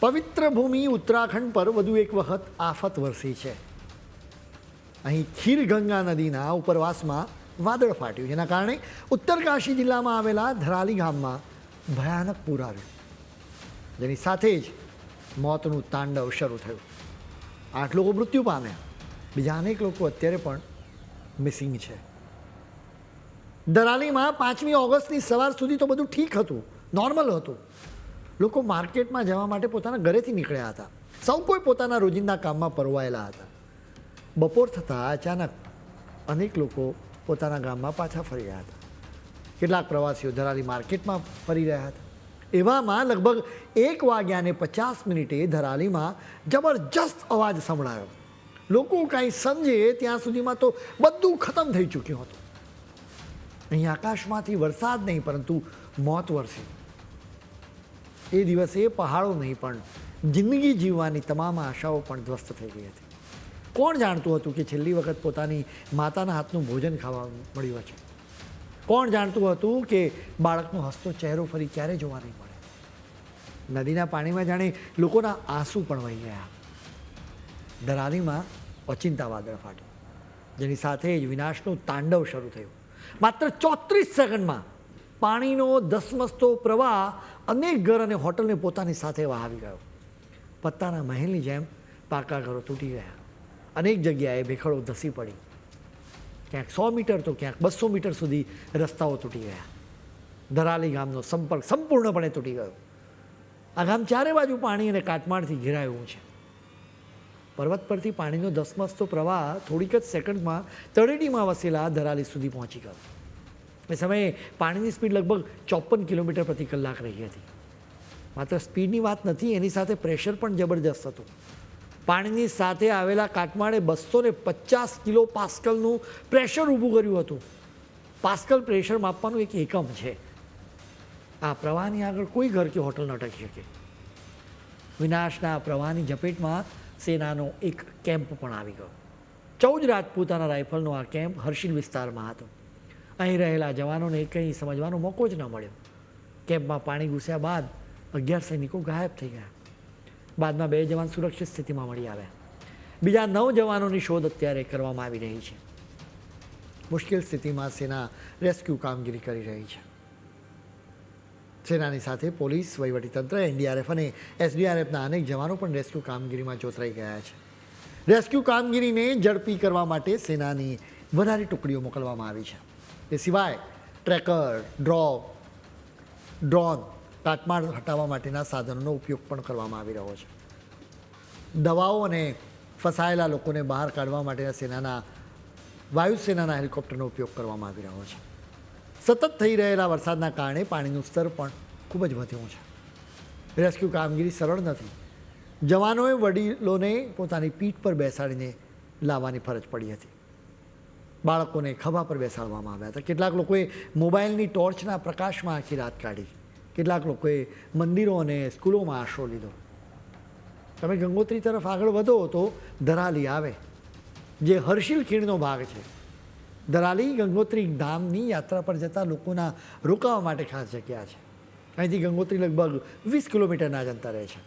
પવિત્ર ભૂમિ ઉત્તરાખંડ પર વધુ એક વખત આફત વરસી છે. અહીં ખીરગંગા નદીના ઉપરવાસમાં વાદળ ફાટ્યું, જેના કારણે ઉત્તરકાશી જિલ્લામાં આવેલા ધરાલી ગામમાં ભયાનક પૂર આવ્યું. જેની સાથે જ મોતનું તાંડવ શરૂ થયું. આઠ લોકો મૃત્યુ પામ્યા. બીજા અનેક લોકો અત્યારે પણ મિસિંગ છે. દરાલીમાં પાંચમી ઓગસ્ટની સવાર સુધી તો બધું ઠીક હતું, નોર્મલ હતું. લોકો માર્કેટમાં જવા માટે પોતાના ઘરેથી નીકળ્યા હતા. સૌ કોઈ પોતાના રોજિંદા કામમાં પરવાયેલા હતા. બપોર થતાં અચાનક અનેક લોકો પોતાના ગામમાં પાછા ફરી રહ્યા હતા. કેટલાક પ્રવાસીઓ ધરાલી માર્કેટમાં ફરી રહ્યા હતા. એવામાં લગભગ એક વાગ્યાને પચાસ મિનિટે ધરાલીમાં જબરજસ્ત અવાજ સંભળાયો. લોકો કાંઈ સમજે ત્યાં સુધીમાં તો બધું ખતમ થઈ ચૂક્યું હતું. અહીં આકાશમાંથી વરસાદ નહીં, પરંતુ મોત વરસી એ દિવસે પહાડો નહીં, પણ જિંદગી જીવવાની તમામ આશાઓ પણ ધ્વસ્ત થઈ ગઈ હતી. કોણ જાણતું હતું કે છેલ્લી વખત પોતાની માતાના હાથનું ભોજન ખાવા મળ્યું છે કોણ જાણતું હતું કે બાળકનો હસતો ચહેરો ફરી ક્યારે જોવા નહીં મળે? નદીના પાણીમાં જાણે લોકોના આંસુ પણ વહી ગયા. દરાલીમાં અચિંતા વાદળ ફાટ્યું. જેની સાથે જ વિનાશનું તાંડવ શરૂ થયું. માત્ર ચોત્રીસ સેકન્ડમાં પાણીનો ધસમસતો પ્રવાહ અનેક ઘર અને હોટલને પોતાની સાથે વહાવી ગયો પત્તાના મહેલની જેમ પાકા ઘરો તૂટી ગયા. અનેક જગ્યાએ ભેખડો ધસી પડી. ક્યાંક સો મીટર તો ક્યાંક બસો મીટર સુધી રસ્તાઓ તૂટી ગયા. ધરાલી ગામનો સંપર્ક સંપૂર્ણપણે તૂટી ગયો. આ ગામ ચારે બાજુ પાણી અને કાટમાળથી ઘેરાયું છે. પર્વત પરથી પાણીનો ધસમસતો પ્રવાહ થોડીક જ સેકન્ડમાં તળેટીમાં વસેલા ધરાલી સુધી પહોંચી ગયો. એ સમયે પાણીની સ્પીડ લગભગ ચોપન કિલોમીટર પ્રતિ કલાક રહી હતી. માત્ર સ્પીડની વાત નથી, એની સાથે પ્રેશર પણ જબરજસ્ત હતું. પાણીની સાથે આવેલા કાટમાળે બસો ને પચાસ કિલો પાસ્કલનું પ્રેશર ઊભું કર્યું હતું. પાસ્કલ પ્રેશર માપવાનું એક એકમ છે. આ પ્રવાહની આગળ કોઈ ઘર કે હોટલ ન ટકી શકે. વિનાશના પ્રવાહની ઝપેટમાં સેનાનો એક કેમ્પ પણ આવી ગયો. ચૌદ રાજપૂતાના રાઇફલનો આ કેમ્પ હર્ષિલ વિસ્તારમાં હતો. અહીં રહેલા જવાનોને કંઈ સમજવાનો મોકો જ ન મળ્યો. કેમ્પમાં પાણી ઘૂસ્યા બાદ અગિયાર સૈનિકો ગાયબ થઈ ગયા. બાદમાં બે જવાન સુરક્ષિત સ્થિતિમાં મળી આવ્યા. બીજા નવ જવાનોની શોધ અત્યારે કરવામાં આવી રહી છે. મુશ્કેલ સ્થિતિમાં સેના રેસ્ક્યુ કામગીરી કરી રહી છે. સેનાની સાથે પોલીસ, વહીવટીતંત્ર, એનડીઆરએફ અને એસડીઆરએફના અનેક જવાનો પણ રેસ્ક્યુ કામગીરીમાં જોતરાઈ ગયા છે. રેસ્ક્યુ કામગીરીને ઝડપી કરવા માટે સેનાની વધારે ટુકડીઓ મોકલવામાં આવી છે. એ સિવાય ટ્રેકર ડ્રો ડ્રોન કાટમાળ હટાવવા માટેના સાધનોનો ઉપયોગ પણ કરવામાં આવી રહ્યો છે. દવાઓ અને ફસાયેલા લોકોને બહાર કાઢવા માટેના સેનાના વાયુસેનાના હેલિકોપ્ટરનો ઉપયોગ કરવામાં આવી રહ્યો છે. સતત થઈ રહેલા વરસાદના કારણે પાણીનું સ્તર પણ ખૂબ જ વધ્યું છે. રેસ્ક્યુ કામગીરી સરળ નથી. જવાનોએ વડીલોને પોતાની પીઠ પર બેસાડીને લાવવાની ફરજ પડી હતી. બાળકોને ખભા પર બેસાડવામાં આવ્યા હતા. કેટલાક લોકોએ મોબાઈલની ટોર્ચના પ્રકાશમાં આખી રાત કાઢી. કેટલાક લોકોએ મંદિરો અને સ્કૂલોમાં આશરો લીધો. તમે ગંગોત્રી તરફ આગળ વધો તો ધરાલી આવે. જે હર્ષિલ ખીણનો ભાગ છે. ધરાલી ગંગોત્રી ધામની યાત્રા પર જતા લોકોના રોકાવા માટે ખાસ જગ્યા છે. અહીંથી ગંગોત્રી લગભગ વીસ કિલોમીટરના જ અંતરે છે.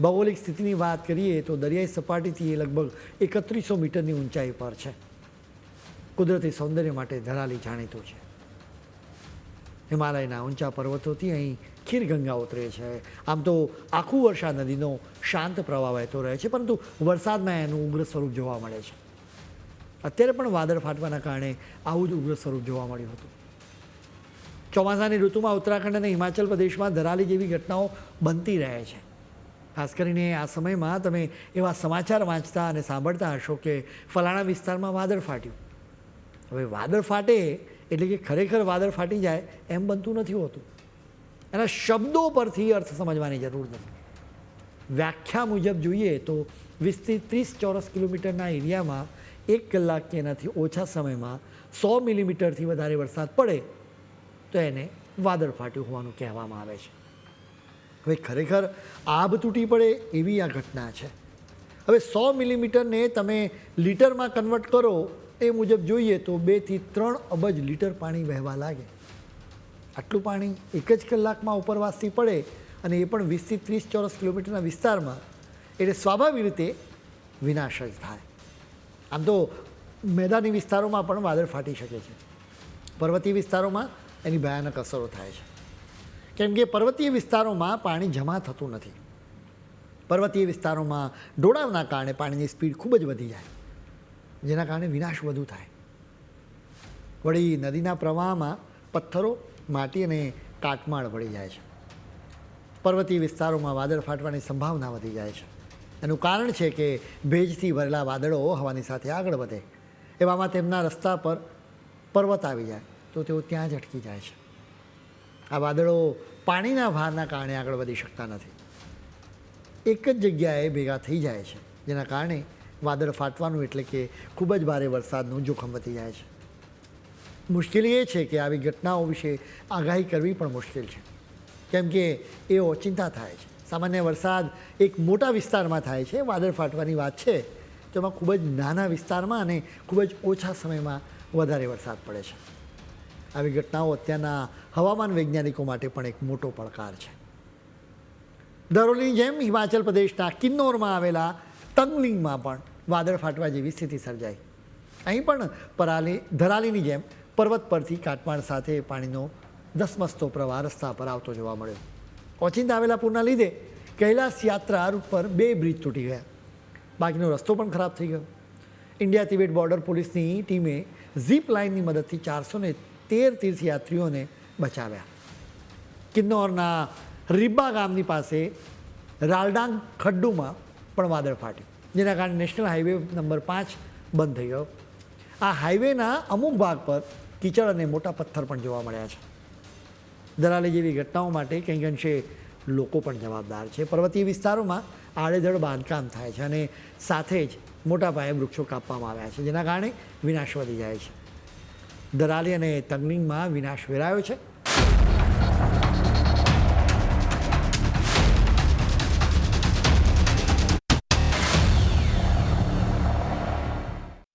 ભૌગોલિક સ્થિતિની વાત કરીએ તો દરિયાઈ સપાટીથી એ લગભગ એકત્રીસો મીટરની ઊંચાઈ પર છે. કુદરતી સૌંદર્ય માટે ધરાલી જાણીતું છે. હિમાલયના ઊંચા પર્વતોથી અહીં ખીરગંગા ઉતરે છે. આમ તો આખું વર્ષા નદીનો શાંત પ્રવાહ વહેતો રહે છે, પરંતુ વરસાદમાં એનું ઉગ્ર સ્વરૂપ જોવા મળે છે. અત્યારે પણ વાદળ ફાટવાના કારણે આવું જ ઉગ્ર સ્વરૂપ જોવા મળ્યું હતું. ચોમાસાની ઋતુમાં ઉત્તરાખંડ અને હિમાચલ પ્રદેશમાં ધરાલી જેવી ઘટનાઓ બનતી રહે છે. ખાસ કરીને આ સમયમાં તમે એવા સમાચાર વાંચતા અને સાંભળતા હશો કે ફલાણા વિસ્તારમાં વાદળ ફાટ્યું. હવે વાદળ ફાટે એટલે કે ખરેખર વાદળ ફાટી જાય એમ બનતું નથી હોતું. એના શબ્દો પરથી અર્થ સમજવાની જરૂર નથી. વ્યાખ્યા મુજબ જોઈએ તો વીસથી ત્રીસ ચોરસ કિલોમીટરના એરિયામાં એક કલાક કે એનાથી ઓછા સમયમાં સો મિલીમીટરથી વધારે વરસાદ પડે તો એને વાદળ ફાટ્યું હોવાનું કહેવામાં આવે છે. હવે ખરેખર આબ તૂટી પડે એવી આ ઘટના છે. હવે સો મિલીમીટરને તમે લીટરમાં કન્વર્ટ કરો એ મુજબ જોઈએ તો બેથી ત્રણ અબજ લીટર પાણી વહેવા લાગે. આટલું પાણી એક જ કલાકમાં ઉપરવાસથી પડે અને એ પણ વીસથી ત્રીસ ચોરસ કિલોમીટરના વિસ્તારમાં. એટલે સ્વાભાવિક રીતે વિનાશ જ થાય. આમ તો મેદાની વિસ્તારોમાં પણ વાદળ ફાટી શકે છે. પર્વતીય વિસ્તારોમાં એની ભયાનક અસરો થાય છે. કેમ કે પર્વતીય વિસ્તારોમાં પાણી જમા થતું નથી. પર્વતીય વિસ્તારોમાં ઢોળાવના કારણે પાણીની સ્પીડ ખૂબ જ વધી જાય. જેના કારણે વિનાશ વધુ થાય. વળી નદીના પ્રવાહમાં પથ્થરો, માટી અને કાટમાળ પડી જાય છે. પર્વતીય વિસ્તારોમાં વાદળ ફાટવાની સંભાવના વધી જાય છે. એનું કારણ છે કે ભેજથી ભરેલા વાદળો હવાની સાથે આગળ વધે. એવામાં તેમના રસ્તા પર પર્વત આવી જાય, તો તેઓ ત્યાં જ અટકી જાય છે. આ વાદળો પાણીના ભારના કારણે આગળ વધી શકતા નથી. એક જ જગ્યાએ ભેગા થઈ જાય છે, જેના કારણે વાદળ ફાટવાનું એટલે કે ખૂબ જ ભારે વરસાદનું જોખમ વધી જાય છે. મુશ્કેલી એ છે કે આવી ઘટનાઓ વિશે આગાહી કરવી પણ મુશ્કેલ છે. કેમ કે એ ઓચિંતા થાય છે. સામાન્ય વરસાદ એક મોટા વિસ્તારમાં થાય છે. વાદળ ફાટવાની વાત છે. તેમાં ખૂબ જ નાના વિસ્તારમાં અને ખૂબ જ ઓછા સમયમાં વધારે વરસાદ પડે છે. આવી ઘટનાઓ અત્યારના હવામાન વૈજ્ઞાનિકો માટે પણ એક મોટો પડકાર છે. દરોલીની જેમ હિમાચલ પ્રદેશના કિન્નોરમાં આવેલા તંગલિંગમાં પણ વાદળ ફાટવા જેવી સ્થિતિ સર્જાઈ. અહીં પણ પરાલી, ધરાલીની જેમ પર્વત પરથી કાટમાળ સાથે પાણીનો ધસમસતો પ્રવાહ રસ્તા પર આવતો જોવા મળ્યો. ઓચિંતા આવેલા પૂરના લીધે કૈલાસ યાત્રા રૂટ પર બે બ્રિજ તૂટી ગયા. બાકીનો રસ્તો પણ ખરાબ થઈ ગયો. ઇન્ડિયા તિબેટ બોર્ડર પોલીસની ટીમે ઝીપ લાઇનની મદદથી ચારસો ને તેર તીર્થયાત્રીઓને બચાવ્યા. કિન્નોરના રિબ્બા ગામની પાસે રાલડાંગ ખડ્ડુમાં પણ વાદળ ફાટ્યું. જેના કારણે નેશનલ હાઈવે નંબર પાંચ બંધ થઈ ગયો. આ હાઈવેના અમુક ભાગ પર કીચડ અને મોટા પથ્થર પણ જોવા મળ્યા છે. દલાલી જેવી ઘટનાઓ માટે કંઈક અંશે લોકો પણ જવાબદાર છે. પર્વતીય વિસ્તારોમાં આડેધડ બાંધકામ થાય છે અને સાથે જ મોટા પાયે વૃક્ષો કાપવામાં આવ્યા છે, જેના કારણે વિનાશ વધી જાય છે. દરાલી અને તંગલિંગમાં વિનાશ વેરાયો છે.